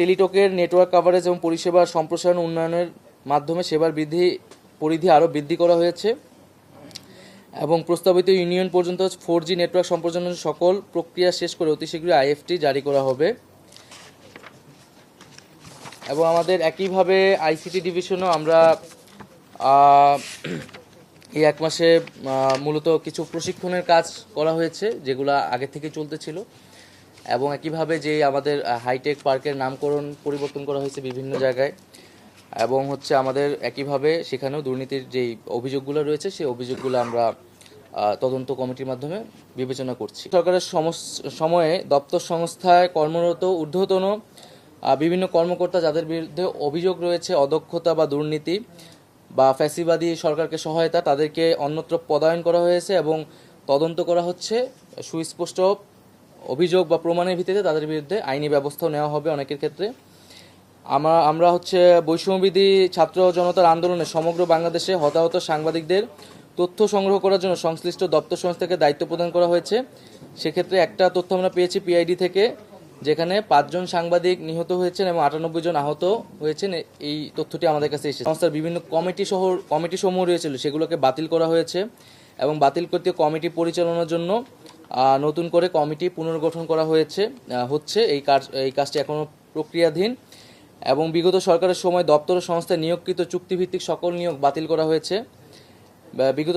টেলিটকের network coverage এবং পরিষেবার সম্প্রসারণ উন্নয়নের মাধ্যমে সেবার বৃদ্ধি, পরিধি আরও বৃদ্ধি করা হয়েছে এবং প্রস্তাবিত ইউনিয়ন পর্যন্ত ফোর জি নেটওয়ার্ক সম্প্রসারণের সকল প্রক্রিয়া শেষ করে অতি শীঘ্রই আইএফটি জারি করা হবে। এবং আমাদের একইভাবে আইসিটি ডিভিশনও আমরা এই এক মাসে মূলত কিছু প্রশিক্ষণের কাজ করা হয়েছে, যেগুলো আগে থেকে চলতেছিল এবং একইভাবে যে আমাদের হাইটেক পার্কের নামকরণ পরিবর্তন করা হয়েছে বিভিন্ন জায়গায়, এবং হচ্ছে আমাদের একইভাবে সেখানেও দুর্নীতির যেই অভিযোগগুলো রয়েছে, সেই অভিযোগগুলো আমরা তদন্ত কমিটির মাধ্যমে বিবেচনা করছি। সরকারের সময়ে দপ্তর সংস্থায় কর্মরত, ঊর্ধ্বতন বিভিন্ন কর্মকর্তা যাদের বিরুদ্ধে অভিযোগ রয়েছে অদক্ষতা বা দুর্নীতি বা ফ্যাসিবাদী সরকারকে সহায়তা, তাদেরকে অন্যত্র পদায়ন করা হয়েছে এবং তদন্ত করা হচ্ছে। সুস্পষ্ট অভিযোগ বা প্রমাণের ভিত্তিতে তাদের বিরুদ্ধে আইনি ব্যবস্থাও নেওয়া হবে অনেকের ক্ষেত্রে। আমরা আমরা হচ্ছে বৈষম্যবিধি ছাত্র জনতার আন্দোলনে সমগ্র বাংলাদেশে হতাহত সাংবাদিকদের তথ্য সংগ্রহ করার জন্য সংশ্লিষ্ট দপ্তর সংস্থাকে দায়িত্ব প্রদান করা হয়েছে। সেক্ষেত্রে একটা তথ্য আমরা পেয়েছি পিআইডি থেকে, যেখানে পাঁচজন সাংবাদিক নিহত হয়েছেন এবং আটানব্বই জন আহত হয়েছেন। এই তথ্যটি আমাদের কাছে এসেছে। সংস্থার বিভিন্ন কমিটি সহ, কমিটি সমূহ রয়েছিল, সেগুলোকে বাতিল করা হয়েছে এবং বাতিল করতে কমিটি পরিচালনার জন্য নতুন করে কমিটি পুনর্গঠন করা হয়েছে হচ্ছে এই কাজ, এই কাজটি এখনও প্রক্রিয়াধীন এবং বিগত সরকারের সময় দপ্তর ও সংস্থায় নিয়োগকৃত চুক্তিভিত্তিক সকল নিয়োগ বাতিল করা হয়েছে। বিগত